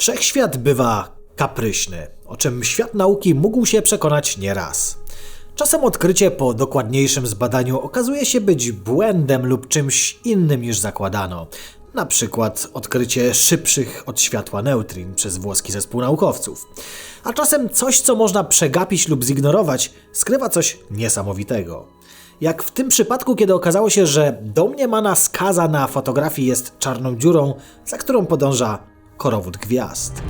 Wszechświat bywa kapryśny, o czym świat nauki mógł się przekonać nieraz. Czasem odkrycie po dokładniejszym zbadaniu okazuje się być błędem lub czymś innym niż zakładano. Na przykład odkrycie szybszych od światła neutrin przez włoski zespół naukowców. A czasem coś, co można przegapić lub zignorować, skrywa coś niesamowitego. Jak w tym przypadku, kiedy okazało się, że domniemana skaza na fotografii jest czarną dziurą, za którą podąża korowód gwiazd.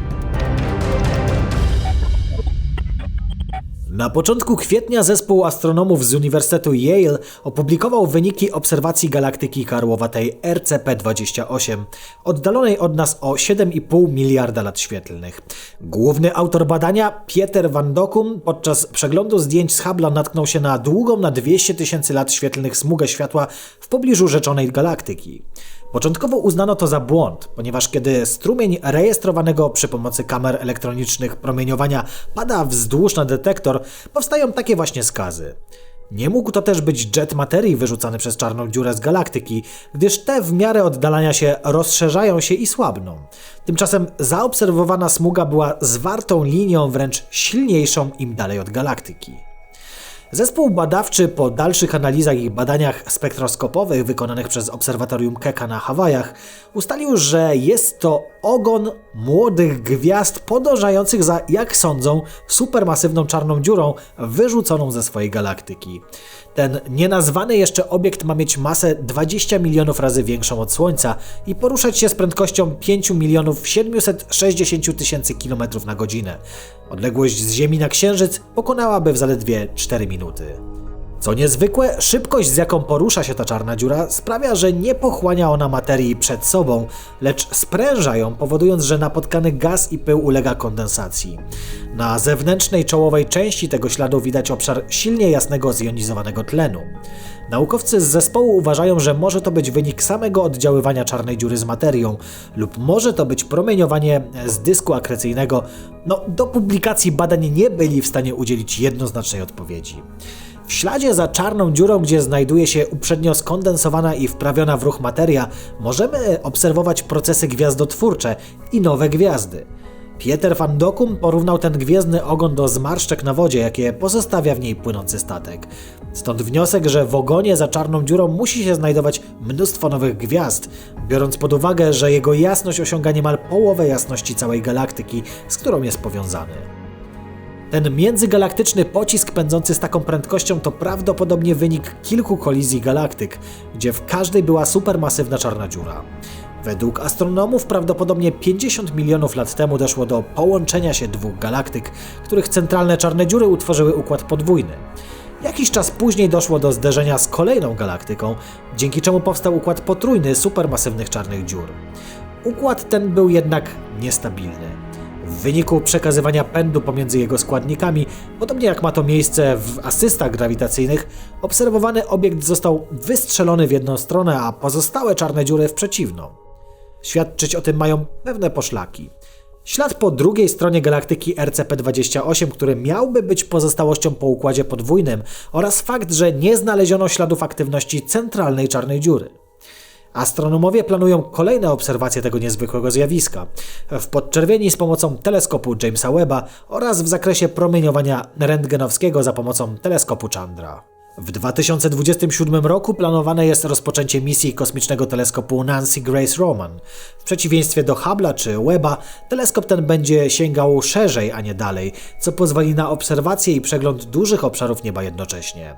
Na początku kwietnia zespół astronomów z Uniwersytetu Yale opublikował wyniki obserwacji galaktyki karłowatej RCP-28, oddalonej od nas o 7,5 miliarda lat świetlnych. Główny autor badania, Pieter van Dokkum, podczas przeglądu zdjęć z Hubble'a natknął się na długą na 200 tysięcy lat świetlnych smugę światła w pobliżu rzeczonej galaktyki. Początkowo uznano to za błąd, ponieważ kiedy strumień rejestrowanego przy pomocy kamer elektronicznych promieniowania pada wzdłuż na detektor, powstają takie właśnie skazy. Nie mógł to też być jet materii wyrzucany przez czarną dziurę z galaktyki, gdyż te w miarę oddalania się rozszerzają się i słabną. Tymczasem zaobserwowana smuga była zwartą linią wręcz silniejszą im dalej od galaktyki. Zespół badawczy po dalszych analizach i badaniach spektroskopowych wykonanych przez Obserwatorium Keck na Hawajach ustalił, że jest to ogon młodych gwiazd podążających za, jak sądzą, supermasywną czarną dziurą wyrzuconą ze swojej galaktyki. Ten nienazwany jeszcze obiekt ma mieć masę 20 milionów razy większą od Słońca i poruszać się z prędkością 5 milionów 760 tysięcy kilometrów na godzinę. Odległość z Ziemi na Księżyc pokonałaby w zaledwie 4 minuty. Co niezwykłe, szybkość z jaką porusza się ta czarna dziura sprawia, że nie pochłania ona materii przed sobą, lecz spręża ją, powodując, że napotkany gaz i pył ulega kondensacji. Na zewnętrznej czołowej części tego śladu widać obszar silnie jasnego zjonizowanego tlenu. Naukowcy z zespołu uważają, że może to być wynik samego oddziaływania czarnej dziury z materią, lub może to być promieniowanie z dysku akrecyjnego. No, do publikacji badań nie byli w stanie udzielić jednoznacznej odpowiedzi. W śladzie za czarną dziurą, gdzie znajduje się uprzednio skondensowana i wprawiona w ruch materia, możemy obserwować procesy gwiazdotwórcze i nowe gwiazdy. Pieter van Dokkum porównał ten gwiezdny ogon do zmarszczek na wodzie, jakie pozostawia w niej płynący statek. Stąd wniosek, że w ogonie za czarną dziurą musi się znajdować mnóstwo nowych gwiazd, biorąc pod uwagę, że jego jasność osiąga niemal połowę jasności całej galaktyki, z którą jest powiązany. Ten międzygalaktyczny pocisk pędzący z taką prędkością to prawdopodobnie wynik kilku kolizji galaktyk, gdzie w każdej była supermasywna czarna dziura. Według astronomów prawdopodobnie 50 milionów lat temu doszło do połączenia się dwóch galaktyk, których centralne czarne dziury utworzyły układ podwójny. Jakiś czas później doszło do zderzenia z kolejną galaktyką, dzięki czemu powstał układ potrójny supermasywnych czarnych dziur. Układ ten był jednak niestabilny. W wyniku przekazywania pędu pomiędzy jego składnikami, podobnie jak ma to miejsce w asystach grawitacyjnych, obserwowany obiekt został wystrzelony w jedną stronę, a pozostałe czarne dziury w przeciwną. Świadczyć o tym mają pewne poszlaki. Ślad po drugiej stronie galaktyki RCP-28, który miałby być pozostałością po układzie podwójnym, oraz fakt, że nie znaleziono śladów aktywności centralnej czarnej dziury. Astronomowie planują kolejne obserwacje tego niezwykłego zjawiska w podczerwieni z pomocą teleskopu Jamesa Webba oraz w zakresie promieniowania rentgenowskiego za pomocą teleskopu Chandra. W 2027 roku planowane jest rozpoczęcie misji kosmicznego teleskopu Nancy Grace Roman. W przeciwieństwie do Hubble'a czy Webba, teleskop ten będzie sięgał szerzej, a nie dalej, co pozwoli na obserwację i przegląd dużych obszarów nieba jednocześnie.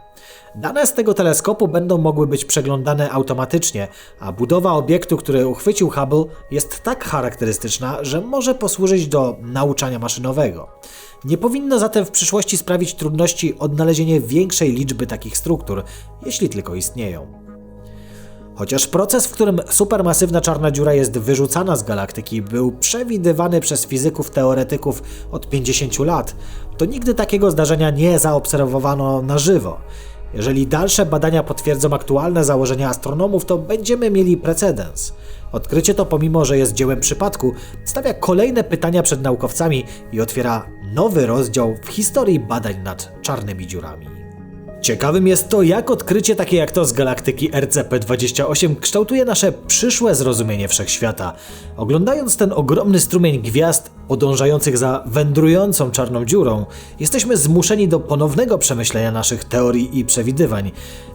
Dane z tego teleskopu będą mogły być przeglądane automatycznie, a budowa obiektu, który uchwycił Hubble, jest tak charakterystyczna, że może posłużyć do nauczania maszynowego. Nie powinno zatem w przyszłości sprawić trudności odnalezienie większej liczby takich struktur, jeśli tylko istnieją. Chociaż proces, w którym supermasywna czarna dziura jest wyrzucana z galaktyki, był przewidywany przez fizyków teoretyków od 50 lat, to nigdy takiego zdarzenia nie zaobserwowano na żywo. Jeżeli dalsze badania potwierdzą aktualne założenia astronomów, to będziemy mieli precedens. Odkrycie to, pomimo że jest dziełem przypadku, stawia kolejne pytania przed naukowcami i otwiera nowy rozdział w historii badań nad czarnymi dziurami. Ciekawym jest to, jak odkrycie takie jak to z galaktyki RCP-28 kształtuje nasze przyszłe zrozumienie wszechświata. Oglądając ten ogromny strumień gwiazd podążających za wędrującą czarną dziurą, jesteśmy zmuszeni do ponownego przemyślenia naszych teorii i przewidywań.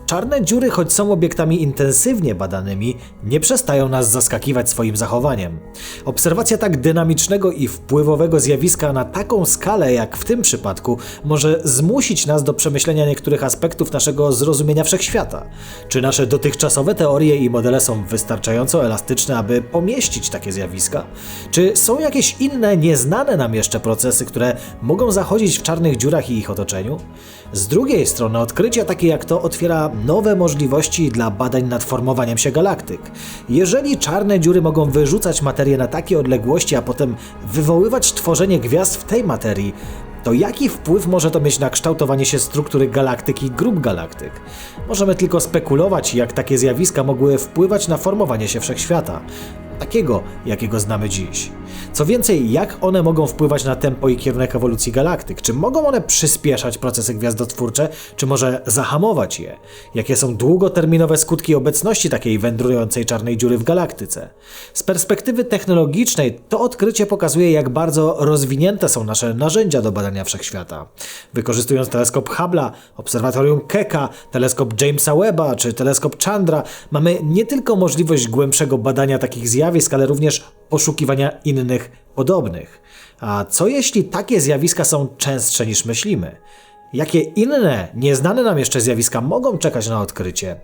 Czarne dziury, choć są obiektami intensywnie badanymi, nie przestają nas zaskakiwać swoim zachowaniem. Obserwacja tak dynamicznego i wpływowego zjawiska na taką skalę, jak w tym przypadku, może zmusić nas do przemyślenia niektórych aspektów naszego zrozumienia wszechświata. Czy nasze dotychczasowe teorie i modele są wystarczająco elastyczne, aby pomieścić takie zjawiska? Czy są jakieś inne, nieznane nam jeszcze procesy, które mogą zachodzić w czarnych dziurach i ich otoczeniu? Z drugiej strony, odkrycie takie jak to otwiera nowe możliwości dla badań nad formowaniem się galaktyk. Jeżeli czarne dziury mogą wyrzucać materię na takie odległości, a potem wywoływać tworzenie gwiazd w tej materii, to jaki wpływ może to mieć na kształtowanie się struktury galaktyk i grup galaktyk? Możemy tylko spekulować, jak takie zjawiska mogły wpływać na formowanie się wszechświata takiego, jakiego znamy dziś. Co więcej, jak one mogą wpływać na tempo i kierunek ewolucji galaktyk? Czy mogą one przyspieszać procesy gwiazdotwórcze, czy może zahamować je? Jakie są długoterminowe skutki obecności takiej wędrującej czarnej dziury w galaktyce? Z perspektywy technologicznej to odkrycie pokazuje, jak bardzo rozwinięte są nasze narzędzia do badania wszechświata. Wykorzystując teleskop Hubble'a, obserwatorium Keka, teleskop Jamesa Webba czy teleskop Chandra, mamy nie tylko możliwość głębszego badania takich zjawisk, zjawisk, ale również poszukiwania innych podobnych. A co jeśli takie zjawiska są częstsze niż myślimy? Jakie inne, nieznane nam jeszcze zjawiska mogą czekać na odkrycie?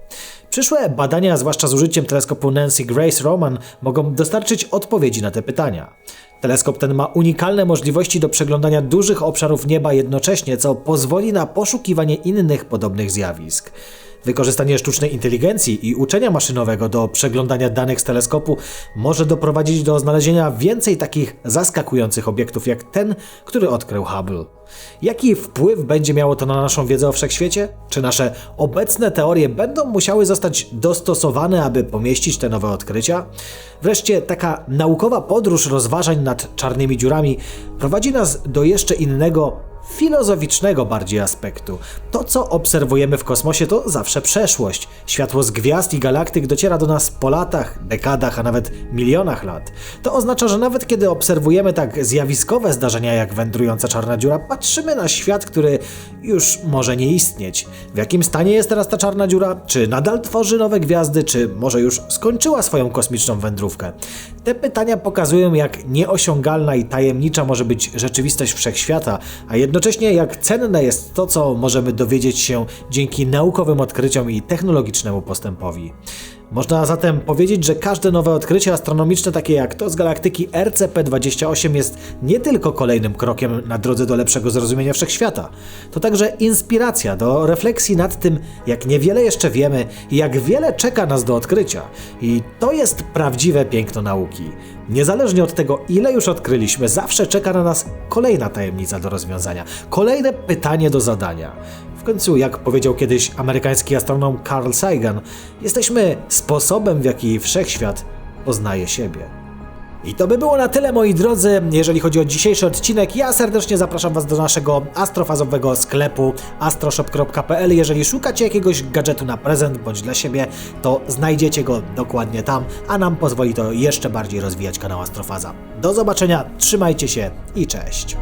Przyszłe badania, zwłaszcza z użyciem teleskopu Nancy Grace Roman, mogą dostarczyć odpowiedzi na te pytania. Teleskop ten ma unikalne możliwości do przeglądania dużych obszarów nieba jednocześnie, co pozwoli na poszukiwanie innych podobnych zjawisk. Wykorzystanie sztucznej inteligencji i uczenia maszynowego do przeglądania danych z teleskopu może doprowadzić do znalezienia więcej takich zaskakujących obiektów jak ten, który odkrył Hubble. Jaki wpływ będzie miało to na naszą wiedzę o wszechświecie? Czy nasze obecne teorie będą musiały zostać dostosowane, aby pomieścić te nowe odkrycia? Wreszcie taka naukowa podróż rozważań nad czarnymi dziurami prowadzi nas do jeszcze innego filozoficznego bardziej aspektu. To, co obserwujemy w kosmosie, to zawsze przeszłość. Światło z gwiazd i galaktyk dociera do nas po latach, dekadach, a nawet milionach lat. To oznacza, że nawet kiedy obserwujemy tak zjawiskowe zdarzenia jak wędrująca czarna dziura, patrzymy na świat, który już może nie istnieć. W jakim stanie jest teraz ta czarna dziura? Czy nadal tworzy nowe gwiazdy, czy może już skończyła swoją kosmiczną wędrówkę? Te pytania pokazują, jak nieosiągalna i tajemnicza może być rzeczywistość wszechświata, a jednocześnie Jednocześnie jak cenne jest to, co możemy dowiedzieć się dzięki naukowym odkryciom i technologicznemu postępowi. Można zatem powiedzieć, że każde nowe odkrycie astronomiczne, takie jak to z galaktyki RCP-28, jest nie tylko kolejnym krokiem na drodze do lepszego zrozumienia wszechświata, to także inspiracja do refleksji nad tym, jak niewiele jeszcze wiemy i jak wiele czeka nas do odkrycia. I to jest prawdziwe piękno nauki. Niezależnie od tego, ile już odkryliśmy, zawsze czeka na nas kolejna tajemnica do rozwiązania, kolejne pytanie do zadania. W końcu, jak powiedział kiedyś amerykański astronom Carl Sagan, jesteśmy sposobem, w jaki wszechświat poznaje siebie. I to by było na tyle, moi drodzy, jeżeli chodzi o dzisiejszy odcinek. Ja serdecznie zapraszam Was do naszego astrofazowego sklepu astroshop.pl. Jeżeli szukacie jakiegoś gadżetu na prezent bądź dla siebie, to znajdziecie go dokładnie tam, a nam pozwoli to jeszcze bardziej rozwijać kanał Astrofaza. Do zobaczenia, trzymajcie się i cześć.